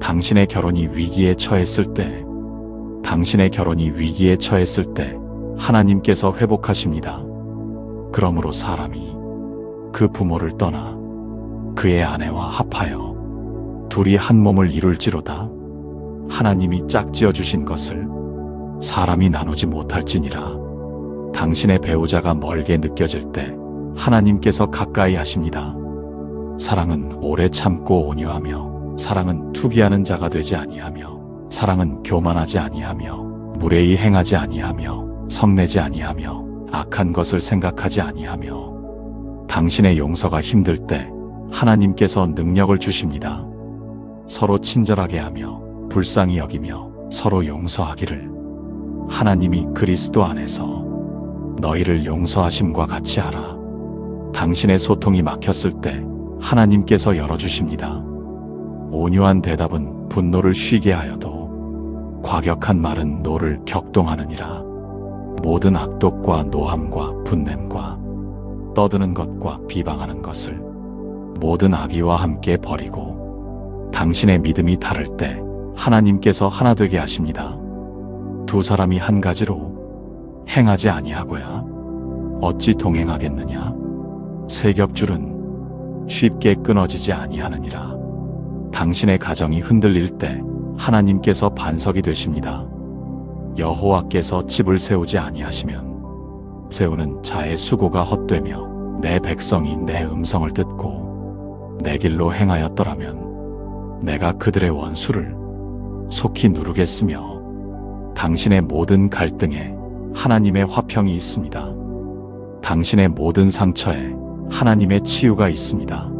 당신의 결혼이 위기에 처했을 때, 당신의 결혼이 위기에 처했을 때 하나님께서 회복하십니다. 그러므로 사람이 그 부모를 떠나 그의 아내와 합하여 둘이 한 몸을 이룰지로다. 하나님이 짝지어 주신 것을 사람이 나누지 못할지니라. 당신의 배우자가 멀게 느껴질 때 하나님께서 가까이 하십니다. 사랑은 오래 참고 온유하며 사랑은 투기하는 자가 되지 아니하며 사랑은 교만하지 아니하며 무례히 행하지 아니하며 성내지 아니하며 악한 것을 생각하지 아니하며 당신의 용서가 힘들 때 하나님께서 능력을 주십니다. 서로 친절하게 하며 불쌍히 여기며 서로 용서하기를 하나님이 그리스도 안에서 너희를 용서하심과 같이 하라. 당신의 소통이 막혔을 때 하나님께서 열어주십니다. 온유한 대답은 분노를 쉬게 하여도 과격한 말은 노를 격동하느니라. 모든 악독과 노함과 분냄과 떠드는 것과 비방하는 것을 모든 악의와 함께 버리고 당신의 믿음이 다를 때 하나님께서 하나 되게 하십니다. 두 사람이 한 가지로 행하지 아니하고야 어찌 동행하겠느냐? 세 겹줄은 쉽게 끊어지지 아니하느니라. 당신의 가정이 흔들릴 때 하나님께서 반석이 되십니다. 여호와께서 집을 세우지 아니하시면 세우는 자의 수고가 헛되며 내 백성이 내 음성을 듣고 내 길로 행하였더라면 내가 그들의 원수를 속히 누르겠으며 당신의 모든 갈등에 하나님의 화평이 있습니다. 당신의 모든 상처에 하나님의 치유가 있습니다.